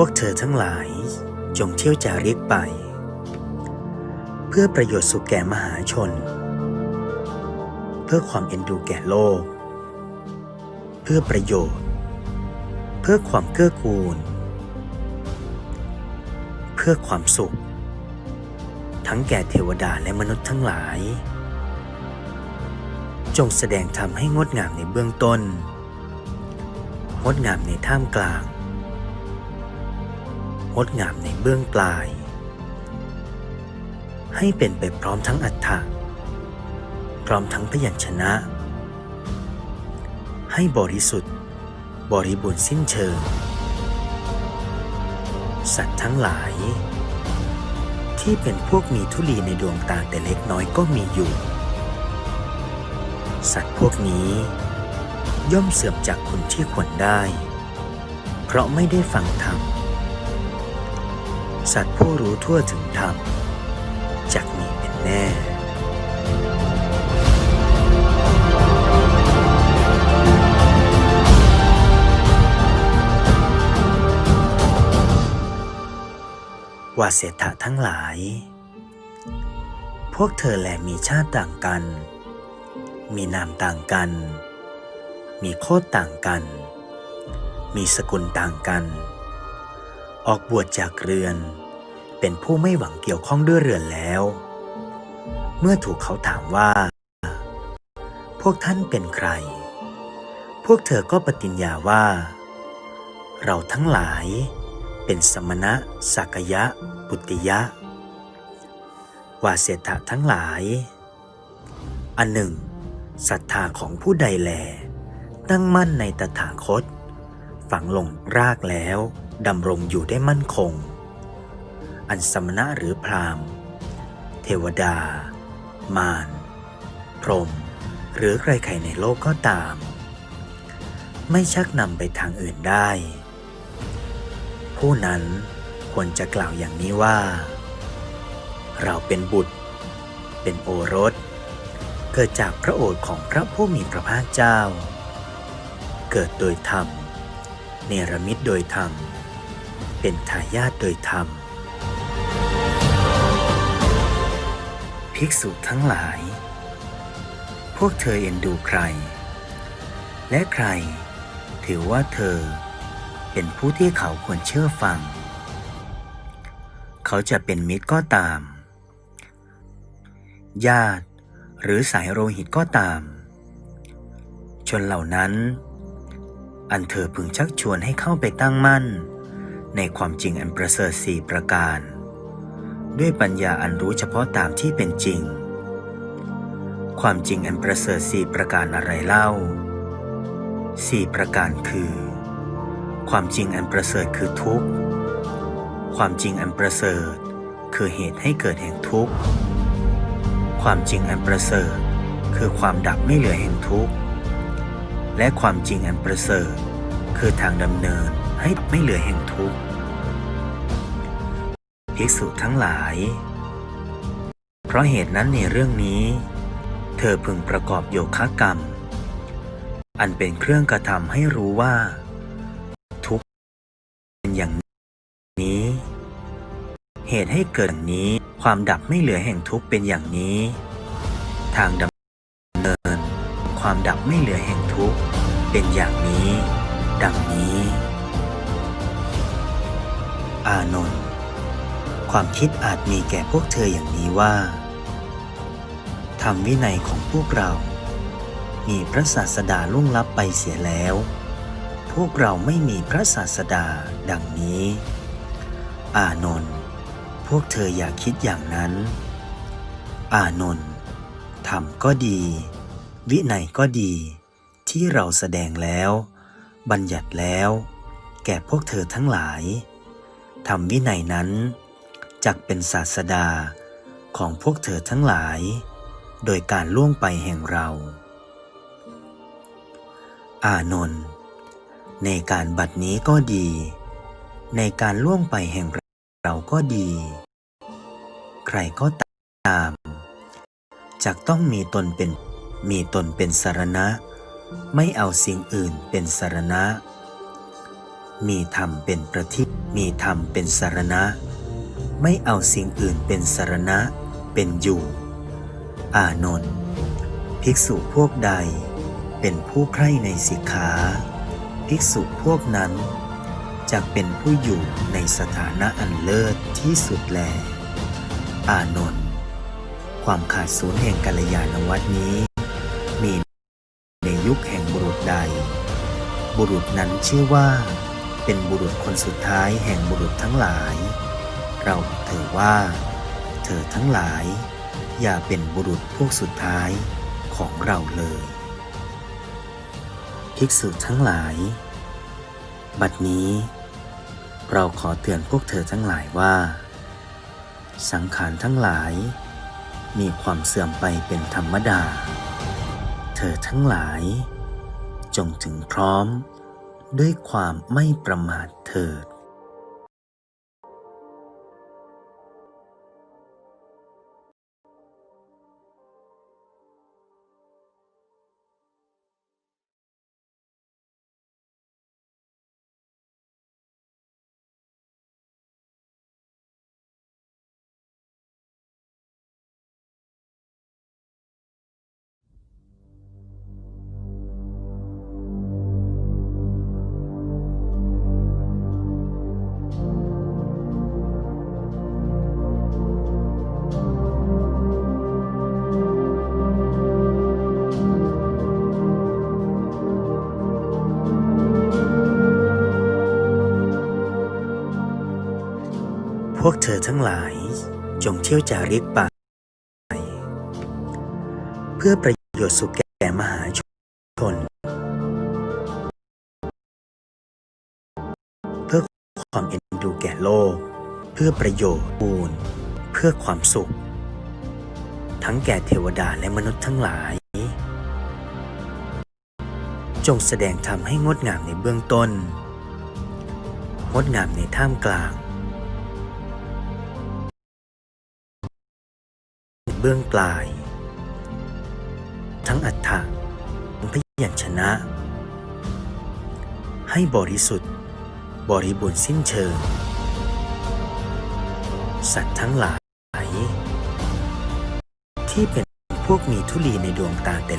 วกเธอทั้งหลายจงเที่ยวจาริกไป เพื่อประโยชน์สุขแก่มหาชน เพื่อความเอ็นดูแก่โลก เพื่อประโยชน์ เพื่อความเกื้อกูล เพื่อความสุข ทั้งแก่เทวดาและมนุษย์ทั้งหลาย จงแสดงธรรมให้งดงามในเบื้องต้น งดงามในท่ามกลาง งดงามในเบื้องปลาย ให้เป็นไปพร้อมทั้งอัฏฐะพร้อมทั้งพยัญชนะ ให้บริสุทธิ์ บริบูรณ์สิ้นเชิง สัตว์ทั้งหลาย ที่เป็นพวกมีทุลีในดวงตาแต่เล็กน้อยก็มีอยู่ สัตว์พวกนี้ย่อมเสื่อมจากคุณที่ควรได้ เพราะไม่ได้ฟังธรรม สัตว์ผู้รู้ทั่วถึงธรรมจักมีเป็นแน่ว่าเศรษฐะทั้งหลาย พวกเธอแลมีชาติต่างกัน มีนามต่างกัน มีโคตต่างกัน มีสกุลต่างกัน ออกบวชจากเรือน เป็นผู้ไม่หวังเกี่ยวข้องด้วยเรือนแล้ว เมื่อถูกเขาถามว่า พวกท่านเป็นใคร พวกเธอก็ปฏิญญาว่า เราทั้งหลายเป็นสมณะสักยะปุติยะวาเศรษฐะทั้งหลาย อันหนึ่งศรัทธาของผู้ใดแล ตั้งมั่นในตถาคต ฝังลงรากแล้ว ดำรงอยู่ได้มั่นคง อันสมณะหรือพราหมณ์เทวดา มารพรหมหรือใครๆในโลกก็ตาม ไม่ชักนำไปทางอื่นได้ ผู้นั้นควรจะกล่าวอย่างนี้ว่า เราเป็นบุตร เป็นโอรส เกิดจากพระโอษฐ์ของพระผู้มีพระภาคเจ้า เกิดโดยธรรม เนรมิตโดยธรรม เป็นทายาทโดยธรรม ภิกษุทั้งหลาย พวกเธอเอ็นดูใคร และใครถือว่าเธอเป็นผู้ที่เขาควรเชื่อฟัง เขาจะเป็นมิตรก็ตาม ญาติหรือสายโลหิตก็ตาม ชนเหล่านั้น อันเธอพึงชักชวนให้เข้าไปตั้งมั่น ในความจริงอันประเสริฐสี่ประการ ด้วยปัญญาอันรู้เฉพาะตามที่เป็นจริง ความจริงอันประเสริฐสี่ประการอะไรเล่าสี่ประการคือ ความจริงอันประเสริฐคือทุกข์ ความจริงอันประเสริฐ คือเหตุให้เกิดแห่งทุกข์ ความจริงอันประเสริฐ คือความดับไม่เหลือแห่งทุกข์ และความจริงอันประเสริฐ คือทางดำเนิน ให้ไม่เหลือแห่งทุกข์ภิกษุทั้งหลาย เพราะเหตุนั้นในเรื่องนี้ เธอพึงประกอบโยคะกรรม อันเป็นเครื่องกระทำให้รู้ว่า ทุกข์เป็นอย่างนี้ เหตุให้เกิดอย่างนี้ความดับไม่เหลือแห่งทุกข์เป็นอย่างนี้ ทางดำเนิน ความดับไม่เหลือแห่งทุกข์เป็นอย่างนี้ ดังนี้ อานนท์ความคิดอาจมีแก่พวกเธออย่างนี้ว่าธรรมวินัยของพวกเรา มีพระศาสดาล่วงลับไปเสียแล้ว พวกเราไม่มีพระศาสดาดังนี้ อานนท์พวกเธออย่าคิดอย่างนั้น อานนท์ธรรมก็ดี วินัยก็ดี ที่เราแสดงแล้ว บัญญัติแล้ว แก่พวกเธอทั้งหลาย ธรรมวินัยนั้นจักเป็นศาสดาของพวกเธอทั้งหลาย โดยการล่วงไปแห่งเรา อานนท์ในการบัดนี้ก็ดี ในการล่วงไปแห่งเราก็ดี ใครก็ตามจักต้องมีตนเป็นมีตนเป็นสารณะ ไม่เอาสิ่งอื่นเป็นสารณะ มีธรรมเป็นประทิปมีธรรมเป็นสารณะ ไม่เอาสิ่งอื่นเป็นสารณะ เป็นอยู่ อานนท์ภิกษุพวกใด เป็นผู้ใคร่ในสิกขา ภิกษุพวกนั้นจะเป็นผู้อยู่ในสถานะอันเลิศที่สุดแล อานนท์ความขาดสูญแห่งกัลยาณวัตนี้ มีในยุคแห่งบุรุษใด บุรุษนั้นชื่อว่า เป็นบุรุษคนสุดท้ายแห่งบุรุษทั้งหลาย เราถือว่า เธอทั้งหลาย อย่าเป็นบุรุษพวกสุดท้ายของเราเลย ภิกษุทั้งหลาย บัดนี้ เราขอเตือนพวกเธอทั้งหลายว่า สังขารทั้งหลาย มีความเสื่อมไปเป็นธรรมดา เธอทั้งหลาย จงถึงพร้อม ด้วยความไม่ประมาทเถิด พวกเธอทั้งหลายจงเที่ยวจาริกไปเพื่อประโยชน์สุขแก่มหาชน เพื่อความเอ็นดูแก่โลก เพื่อประโยชน์บูนเพื่อความสุข ทั้งแก่เทวดาและมนุษย์ทั้งหลาย จงแสดงธรรมให้งดงามในเบื้องต้น งดงามในท่ามกลาง เบื้องปลาย ทั้งอัฏฐะพยัญชนะ ให้บริสุทธิ์ บริบูรณ์สิ้นเชิง สัตว์ทั้งหลาย ที่เป็นพวกมีทุลีในดวงตาแต่